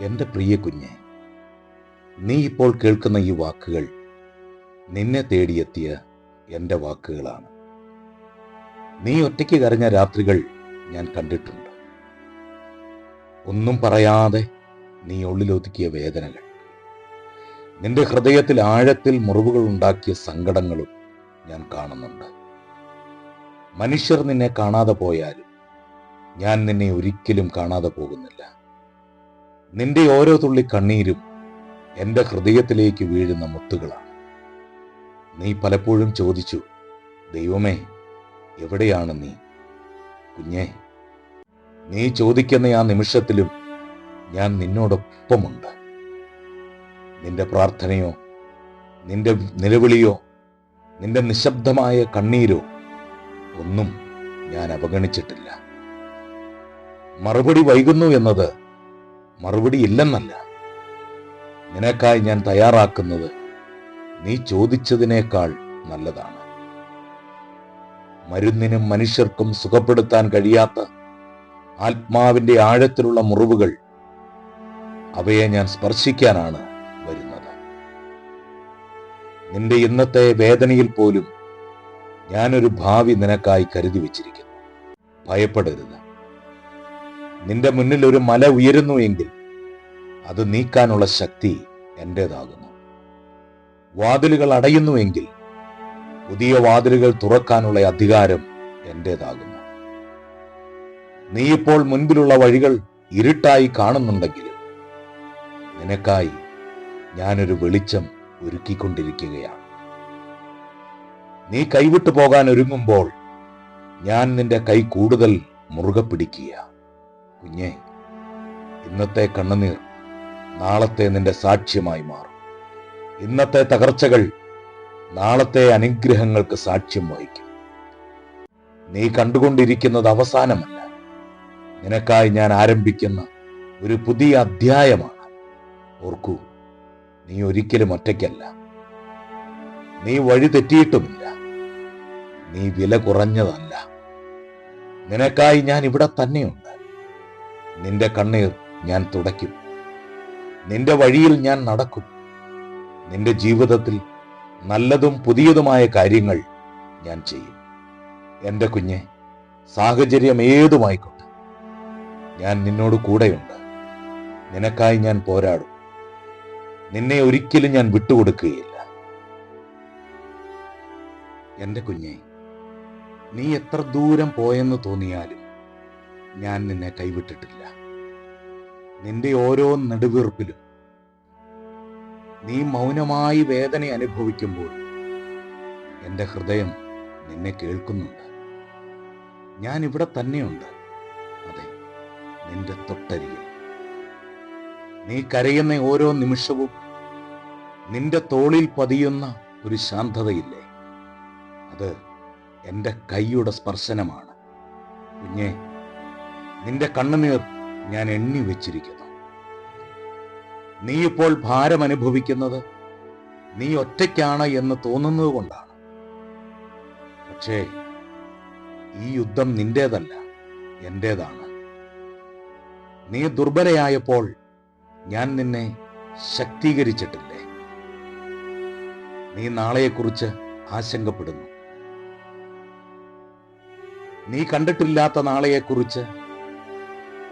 എന്റെ പ്രിയ കുഞ്ഞെ നീ ഇപ്പോൾ കേൾക്കുന്ന ഈ വാക്കുകൾ നിന്നെ തേടിയെത്തിയ എന്റെ വാക്കുകളാണ്. നീ ഒറ്റയ്ക്ക് കരഞ്ഞ രാത്രികൾ ഞാൻ കണ്ടിട്ടുണ്ട്. ഒന്നും പറയാതെ നീ ഉള്ളിലൊതുക്കിയ വേദനകൾ നിന്റെ ഹൃദയത്തിൽ ആഴത്തിൽ മുറിവുകൾ ഉണ്ടാക്കിയ സങ്കടങ്ങളും ഞാൻ കാണുന്നുണ്ട്. മനുഷ്യർ നിന്നെ കാണാതെ പോയാലും ഞാൻ നിന്നെ ഒരിക്കലും കാണാതെ പോകുന്നില്ല. നിന്റെ ഓരോ തുള്ളി കണ്ണീരും എന്റെ ഹൃദയത്തിലേക്ക് വീഴുന്ന മുത്തുകളാണ്. നീ പലപ്പോഴും ചോദിച്ചു ദൈവമേ എവിടെയാണ് നീ? കുഞ്ഞേ നീ ചോദിക്കുന്ന ആ നിമിഷത്തിലും ഞാൻ നിന്നോടൊപ്പമുണ്ട്. നിന്റെ പ്രാർത്ഥനയോ നിന്റെ നിലവിളിയോ നിന്റെ നിശബ്ദമായ കണ്ണീരോ ഒന്നും ഞാൻ അവഗണിച്ചിട്ടില്ല. മറുപടി വൈകുന്നു എന്നത് മറുപടി ഇല്ലെന്നല്ല. നിനക്കായി ഞാൻ തയ്യാറാക്കുന്നത് നീ ചോദിച്ചതിനേക്കാൾ നല്ലതാണ്. മരുന്നിനും മനുഷ്യർക്കും സുഖപ്പെടുത്താൻ കഴിയാത്ത ആത്മാവിന്റെ ആഴത്തിലുള്ള മുറിവുകൾ അവയെ ഞാൻ സ്പർശിക്കാനാണ് വരുന്നത്. നിന്റെ ഇന്നത്തെ വേദനയിൽ പോലും ഞാനൊരു ഭാവി നിനക്കായി കരുതി വച്ചിരിക്കുന്നു. ഭയപ്പെടരുത്. നിന്റെ മുന്നിൽ ഒരു മല ഉയരുന്നു എങ്കിൽ അത് നീക്കാനുള്ള ശക്തി എന്റെതാകുന്നു വാതിലുകൾ അടയുന്നുവെങ്കിൽ പുതിയ വാതിലുകൾ തുറക്കാനുള്ള അധികാരം എന്റെതാകുന്നു നീ ഇപ്പോൾ മുൻപിലുള്ള വഴികൾ ഇരുട്ടായി കാണുന്നുണ്ടെങ്കിലും നിനക്കായി ഞാനൊരു വെളിച്ചം ഒരുക്കിക്കൊണ്ടിരിക്കുകയാണ്. നീ കൈവിട്ടു പോകാൻ ഒരുങ്ങുമ്പോൾ ഞാൻ നിന്റെ കൈ കൂടുതൽ മുറുകെ പിടിക്കുക കുഞ്ഞെ ഇന്നത്തെ കണ്ണുനീർ നാളത്തെ നിന്റെ സാക്ഷ്യമായി മാറും. ഇന്നത്തെ തകർച്ചകൾ നാളത്തെ അനുഗ്രഹങ്ങൾക്ക് സാക്ഷ്യം വഹിക്കും. നീ കണ്ടുകൊണ്ടിരിക്കുന്നത് അവസാനമല്ല. നിനക്കായി ഞാൻ ആരംഭിക്കുന്ന ഒരു പുതിയ അധ്യായമാണ്. ഓർക്കൂ നീ ഒരിക്കലും ഒറ്റയ്ക്കല്ല. നീ വഴി തെറ്റിയിട്ടുമില്ല. നീ വില കുറഞ്ഞതല്ല. നിനക്കായി ഞാൻ ഇവിടെ തന്നെയുണ്ട്. നിന്റെ കണ്ണീർ ഞാൻ തുടയ്ക്കും. നിന്റെ വഴിയിൽ ഞാൻ നടക്കും. നിന്റെ ജീവിതത്തിൽ നല്ലതും പുതിയതുമായ കാര്യങ്ങൾ ഞാൻ ചെയ്യും. എന്റെ കുഞ്ഞെ സാഹചര്യം ഏതുമായിക്കോട്ടെ. ഞാൻ നിന്നോട് കൂടെയുണ്ട്. നിനക്കായി ഞാൻ പോരാടും. നിന്നെ ഒരിക്കലും ഞാൻ വിട്ടുകൊടുക്കുകയില്ല. എന്റെ കുഞ്ഞെ നീ എത്ര ദൂരം പോയെന്ന് തോന്നിയാലും ഞാൻ നിന്നെ കൈവിട്ടിട്ടില്ല. നിന്റെ ഓരോ നെടുവീർപ്പിലും നീ മൗനമായി വേദന അനുഭവിക്കുമ്പോൾ എന്റെ ഹൃദയം നിന്നെ കേൾക്കുന്നുണ്ട്. ഞാൻ ഇവിടെ തന്നെയുണ്ട്. അതെ നിന്റെ തൊട്ടരികിൽ. നീ കരയുന്ന ഓരോ നിമിഷവും നിന്റെ തോളിൽ പതിയുന്ന ഒരു ശാന്തതയില്ലേ? അത് എന്റെ കൈയുടെ സ്പർശനമാണ്. കുഞ്ഞെ നിന്റെ കണ്ണുനീർ ഞാൻ എണ്ണി വെച്ചിരിക്കുന്നു. നീ ഇപ്പോൾ ഭാരം അനുഭവിക്കുന്നത് നീ ഒറ്റയ്ക്കാണ് എന്ന് തോന്നുന്നത് കൊണ്ടാണ്. പക്ഷേ ഈ യുദ്ധം നിന്റേതല്ല എന്റേതാണ്. നീ ദുർബലയായപ്പോൾ ഞാൻ നിന്നെ ശക്തീകരിച്ചിട്ടില്ലേ? നീ നാളെയെക്കുറിച്ച് ആശങ്കപ്പെടുന്നു. നീ കണ്ടിട്ടില്ലാത്ത നാളെയെക്കുറിച്ച്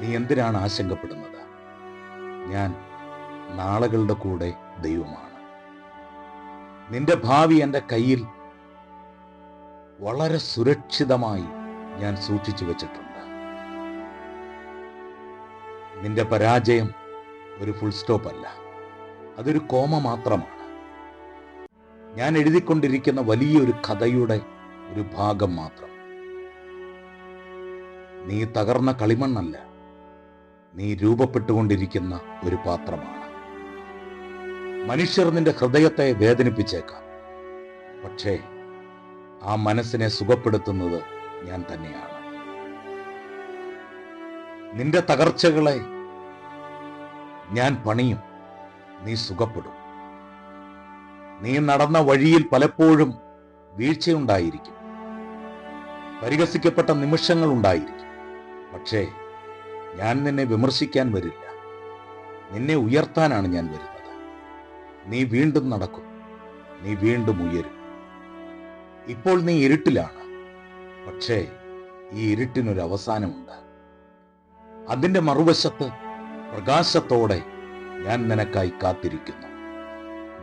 നീ എന്തിനാണ് ആശങ്കപ്പെടുന്നത്? ഞാൻ നാളുകളുടെ കൂടെ ദൈവമാണ്. നിന്റെ ഭാവി എന്റെ കയ്യിൽ വളരെ സുരക്ഷിതമായി ഞാൻ സൂക്ഷിച്ചു വച്ചിട്ടുണ്ട്. നിന്റെ പരാജയം ഒരു ഫുൾ സ്റ്റോപ്പ് അല്ല. അതൊരു കോമ മാത്രമാണ്. ഞാൻ എഴുതിക്കൊണ്ടിരിക്കുന്ന വലിയൊരു കഥയുടെ ഒരു ഭാഗം മാത്രം. നീ തകർന്ന കളിമണ്ണല്ല. നീ രൂപപ്പെട്ടുകൊണ്ടിരിക്കുന്ന ഒരു പാത്രമാണ്. മനുഷ്യർ നിന്റെ ഹൃദയത്തെ വേദനിപ്പിച്ചേക്കാം. പക്ഷേ ആ മനസ്സിനെ സുഖപ്പെടുത്തുന്നത് ഞാൻ തന്നെയാണ്. നിന്റെ തകർച്ചകളെ ഞാൻ പണിയും. നീ സുഖപ്പെടും. നീ നടന്ന വഴിയിൽ പലപ്പോഴും വീഴ്ചയുണ്ടായിരിക്കും. പരിഹസിക്കപ്പെട്ട നിമിഷങ്ങൾ ഉണ്ടായിരിക്കും പക്ഷേ ഞാൻ നിന്നെ വിമർശിക്കാൻ വരില്ല. നിന്നെ ഉയർത്താനാണ് ഞാൻ വരുന്നത്. നീ വീണ്ടും നടക്കും. നീ വീണ്ടും ഉയരും. ഇപ്പോൾ നീ ഇരുട്ടിലാണ്. പക്ഷേ ഈ ഇരുട്ടിനൊരു അവസാനമുണ്ട്. അതിന്റെ മറുവശത്ത് പ്രകാശത്തോടെ ഞാൻ നിനക്കായി കാത്തിരിക്കുന്നു.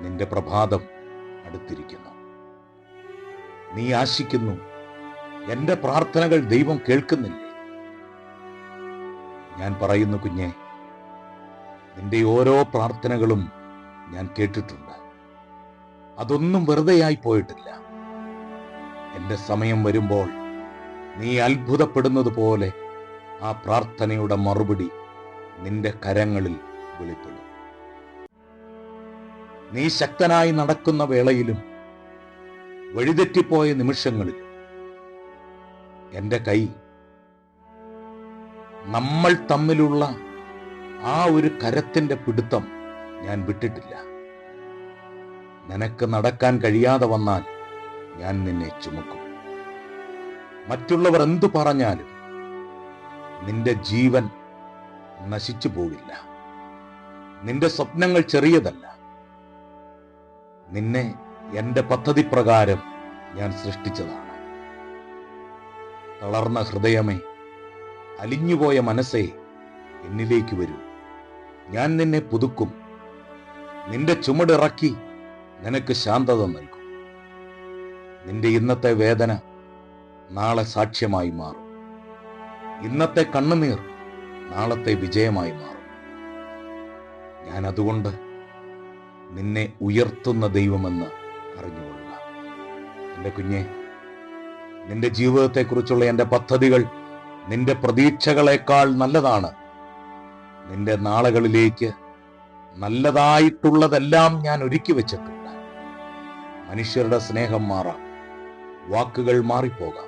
നിന്റെ പ്രഭാതം അടുത്തിരിക്കുന്നു. നീ ആശിക്കുന്നു. എന്റെ പ്രാർത്ഥനകൾ ദൈവം കേൾക്കുന്നില്ലേ. ഞാൻ പറയുന്നു കുഞ്ഞെ നിന്റെ ഓരോ പ്രാർത്ഥനകളും ഞാൻ കേട്ടിട്ടുണ്ട്. അതൊന്നും വെറുതെയായി പോയിട്ടില്ല. എന്റെ സമയം വരുമ്പോൾ നീ അത്ഭുതപ്പെടുന്നത് പോലെ ആ പ്രാർത്ഥനയുടെ മറുപടി നിന്റെ കരങ്ങളിൽ വെളിപ്പെടും. നീ ശക്തനായി നടക്കുന്ന വേളയിലും വഴിതെറ്റിപ്പോയ നിമിഷങ്ങളിലും എന്റെ കൈ നമ്മൾ തമ്മിലുള്ള ആ ഒരു കരത്തിന്റെ പിടുത്തം ഞാൻ വിട്ടിട്ടില്ല. നിനക്ക് നടക്കാൻ കഴിയാതെ വന്നാൽ ഞാൻ നിന്നെ ചുമക്കും. മറ്റുള്ളവർ എന്തു പറഞ്ഞാലും നിന്റെ ജീവൻ നശിച്ചു പോകില്ല. നിന്റെ സ്വപ്നങ്ങൾ ചെറിയതല്ല. നിന്നെ എന്റെ പദ്ധതി പ്രകാരം ഞാൻ സൃഷ്ടിച്ചതാണ്. തളർന്ന ഹൃദയമേ അലിഞ്ഞുപോയ മനസ്സേ എന്നിലേക്ക് വരൂ. ഞാൻ നിന്നെ പുതുക്കും. നിന്റെ ചുമടിറക്കി നിനക്ക് ശാന്തത നൽകും. നിന്റെ ഇന്നത്തെ വേദന നാളെ സാക്ഷ്യമായി മാറും. ഇന്നത്തെ കണ്ണുനീർ നാളത്തെ വിജയമായി മാറും. ഞാൻ അതുകൊണ്ട് നിന്നെ ഉയർത്തുന്ന ദൈവമെന്ന് അറിഞ്ഞുകൊള്ളുക. എന്റെ കുഞ്ഞെ നിന്റെ ജീവിതത്തെക്കുറിച്ചുള്ള എന്റെ പദ്ധതികൾ നിന്റെ പ്രതീക്ഷകളെക്കാൾ നല്ലതാണ്. നിന്റെ നാളുകളിലേക്ക് നല്ലതായിട്ടുള്ളതെല്ലാം ഞാൻ ഒരുക്കി വെച്ചിട്ടുണ്ട്. മനുഷ്യരുടെ സ്നേഹം മാറാം. വാക്കുകൾ മാറിപ്പോകാം.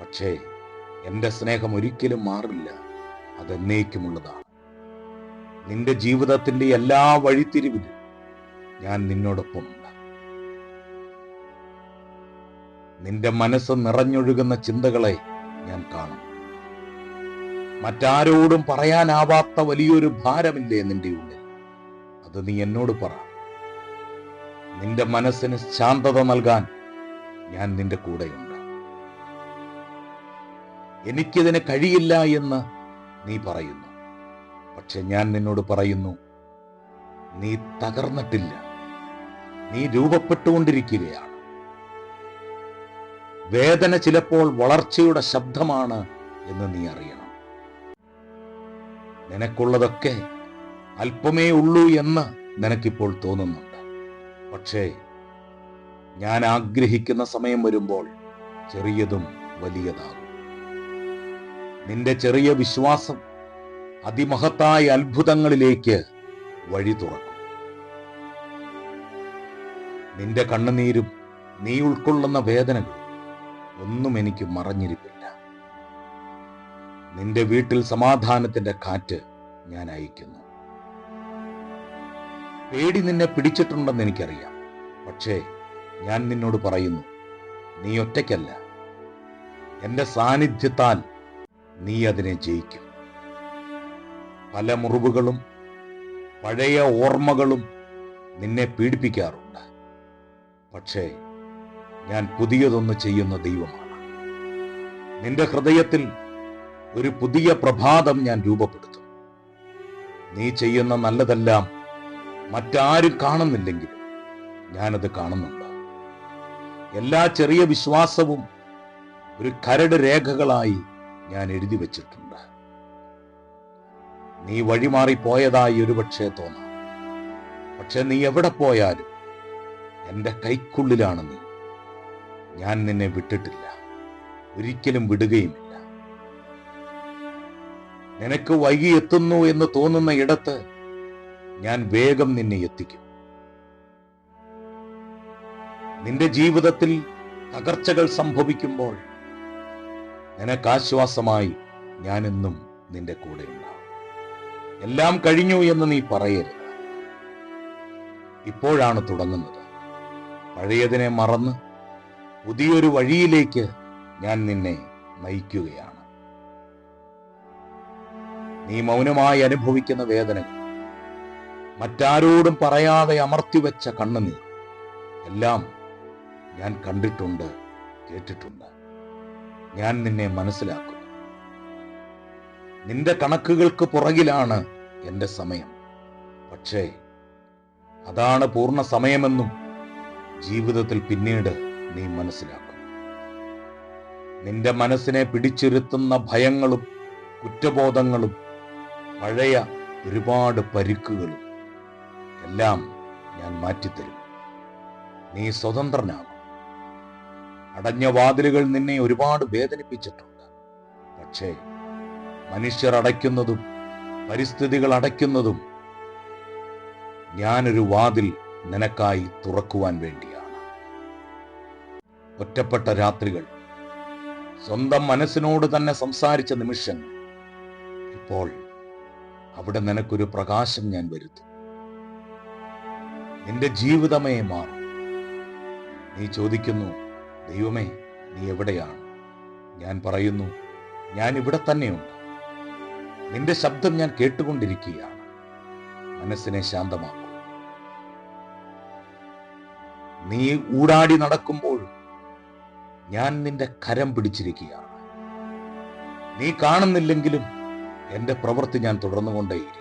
പക്ഷേ എന്റെ സ്നേഹം ഒരിക്കലും മാറില്ല. അതെന്നേക്കുമുള്ളതാണ് നിന്റെ ജീവിതത്തിന്റെ എല്ലാ വഴിത്തിരിവിലും ഞാൻ നിന്നോടൊപ്പമുണ്ട് നിന്റെ മനസ്സ് നിറഞ്ഞൊഴുകുന്ന ചിന്തകളെ ഞാൻ കാണും. മറ്റാരോടും പറയാനാവാത്ത വലിയൊരു ഭാരമില്ലേ നിന്റെ ഉള്ളിൽ? അത് നീ എന്നോട് പറ. നിന്റെ മനസ്സിന് ശാന്തത നൽകാൻ ഞാൻ നിന്റെ കൂടെയുണ്ട്. എനിക്കിതിന് കഴിയില്ല എന്ന് നീ പറയുന്നു. പക്ഷെ ഞാൻ നിന്നോട് പറയുന്നു നീ തകർന്നിട്ടില്ല. നീ രൂപപ്പെട്ടുകൊണ്ടിരിക്കുകയാണ്. വേദന ചിലപ്പോൾ വളർച്ചയുടെ ശബ്ദമാണ് എന്ന് നീ അറിയണം. നിനക്കുള്ളതൊക്കെ അല്പമേ ഉള്ളൂ എന്ന് നിനക്കിപ്പോൾ തോന്നുന്നുണ്ട്. പക്ഷേ ഞാൻ ആഗ്രഹിക്കുന്ന സമയം വരുമ്പോൾ ചെറിയതും വലിയതാകും. നിന്റെ ചെറിയ വിശ്വാസം അതിമഹത്തായ അത്ഭുതങ്ങളിലേക്ക് വഴി തുറക്കും. നിന്റെ കണ്ണുനീരും നീ ഉൾക്കൊള്ളുന്ന വേദനകൾ ഒന്നും എനിക്ക് മറഞ്ഞിരിപ്പില്ല നിന്റെ വീട്ടിൽ സമാധാനത്തിന്റെ കാറ്റ് ഞാൻ അയക്കുന്നു പേടി നിന്നെ പിടിച്ചിട്ടുണ്ടെന്ന് എനിക്കറിയാം. പക്ഷേ ഞാൻ നിന്നോട് പറയുന്നു നീ ഒറ്റയ്ക്കല്ല. എന്റെ സാന്നിധ്യത്താൽ നീ അതിനെ ജയിക്കും. പല മുറിവുകളും പഴയ ഓർമ്മകളും നിന്നെ പീഡിപ്പിക്കാറുണ്ട്. പക്ഷേ ഞാൻ പുതിയതൊന്ന് ചെയ്യുന്ന ദൈവമാണ്. നിന്റെ ഹൃദയത്തിൽ ഒരു പുതിയ പ്രഭാതം ഞാൻ രൂപപ്പെടുത്തും. നീ ചെയ്യുന്ന നല്ലതെല്ലാം മറ്റാരും കാണുന്നില്ലെങ്കിലും ഞാനത് കാണുന്നുണ്ട്. എല്ലാ ചെറിയ വിശ്വാസവും ഒരു കരട് രേഖകളായി ഞാൻ എഴുതി വച്ചിട്ടുണ്ട്. നീ വഴിമാറി പോയതായി ഒരുപക്ഷെ തോന്നാം. പക്ഷെ നീ എവിടെ പോയാലും എന്റെ കൈക്കുള്ളിലാണ് നീ. ഞാൻ നിന്നെ വിട്ടിട്ടില്ല. ഒരിക്കലും വിടുകയുമില്ല. നിനക്ക് വൈകി എത്തുന്നു എന്ന് തോന്നുന്ന ഇടത്ത് ഞാൻ വേഗം നിന്നെ എത്തിക്കും. നിന്റെ ജീവിതത്തിൽ തകർച്ചകൾ സംഭവിക്കുമ്പോൾ നിനക്ക് ആശ്വാസമായി ഞാനെന്നും നിന്റെ കൂടെ ഉണ്ടാവും. എല്ലാം കഴിഞ്ഞു എന്ന് നീ പറയരുത്. ഇപ്പോഴാണ് തുടങ്ങുന്നത്. പഴയതിനെ മറന്ന് പുതിയൊരു വഴിയിലേക്ക് ഞാൻ നിന്നെ നയിക്കുകയാണ്. നീ മൗനമായി അനുഭവിക്കുന്ന വേദനകൾ മറ്റാരോടും പറയാതെ അമർത്തിവെച്ച കണ്ണുനീർ. എല്ലാം ഞാൻ കണ്ടിട്ടുണ്ട് കേട്ടിട്ടുണ്ട്. ഞാൻ നിന്നെ മനസ്സിലാക്കുന്നു. നിന്റെ കണക്കുകൾക്ക് പുറകിലാണ് എന്റെ സമയം. പക്ഷേ അതാണ് പൂർണ സമയമെന്നും ജീവിതത്തിൽ പിന്നീട് നീ മനസ്സിലാക്കും. നിന്റെ മനസ്സിനെ പിടിച്ചിരുത്തുന്ന ഭയങ്ങളും കുറ്റബോധങ്ങളും പഴയ ഒരുപാട് പരിക്കുകളും എല്ലാം ഞാൻ മാറ്റിത്തരും. നീ സ്വതന്ത്രനാകും. അടഞ്ഞ വാതിലുകൾ നിന്നെ ഒരുപാട് വേദനിപ്പിച്ചിട്ടുണ്ട്. പക്ഷേ മനുഷ്യർ അടയ്ക്കുന്നതും പരിസ്ഥിതികൾ അടയ്ക്കുന്നതും ഞാനൊരു വാതിൽ നിനക്കായി തുറക്കുവാൻ വേണ്ടിയാണ്. ഒറ്റപ്പെട്ട രാത്രികൾ സ്വന്തം മനസ്സിനോട് തന്നെ സംസാരിച്ച നിമിഷങ്ങൾ ഇപ്പോൾ അവിടെ നിനക്കൊരു പ്രകാശം ഞാൻ വരുത്തും. നിന്റെ ജീവിതമേ മാറും. നീ ചോദിക്കുന്നു ദൈവമേ നീ എവിടെയാണ്? ഞാൻ പറയുന്നു ഞാൻ ഇവിടെ തന്നെയുണ്ട്. നിന്റെ ശബ്ദം ഞാൻ കേട്ടുകൊണ്ടിരിക്കുകയാണ്. മനസ്സിനെ ശാന്തമാക്കും. നീ ഊടാടി നടക്കുമ്പോൾ ഞാൻ നിന്റെ കരം പിടിച്ചിരിക്കുകയാണ്. നീ കാണുന്നില്ലെങ്കിലും എന്റെ പ്രവൃത്തി ഞാൻ തുടർന്നു തുടർന്നുകൊണ്ടേയിരിക്കും.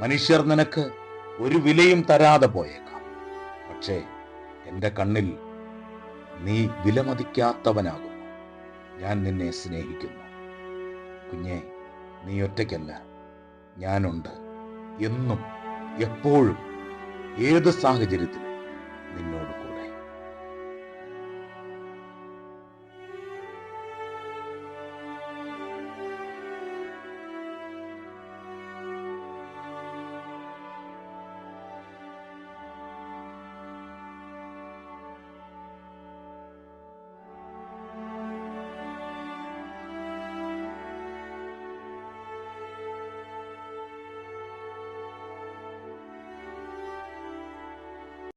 മനുഷ്യർ നിനക്ക് ഒരു വിലയും തരാതെ പോയേക്കാം. പക്ഷേ എന്റെ കണ്ണിൽ നീ വിലമതിക്കാത്തവനാകുന്നു. ഞാൻ നിന്നെ സ്നേഹിക്കുന്നു. കുഞ്ഞെ നീ ഒറ്റയ്ക്കല്ല. ഞാനുണ്ട്. എന്നും എപ്പോഴും ഏത് സാഹചര്യത്തിലും നിന്നോട്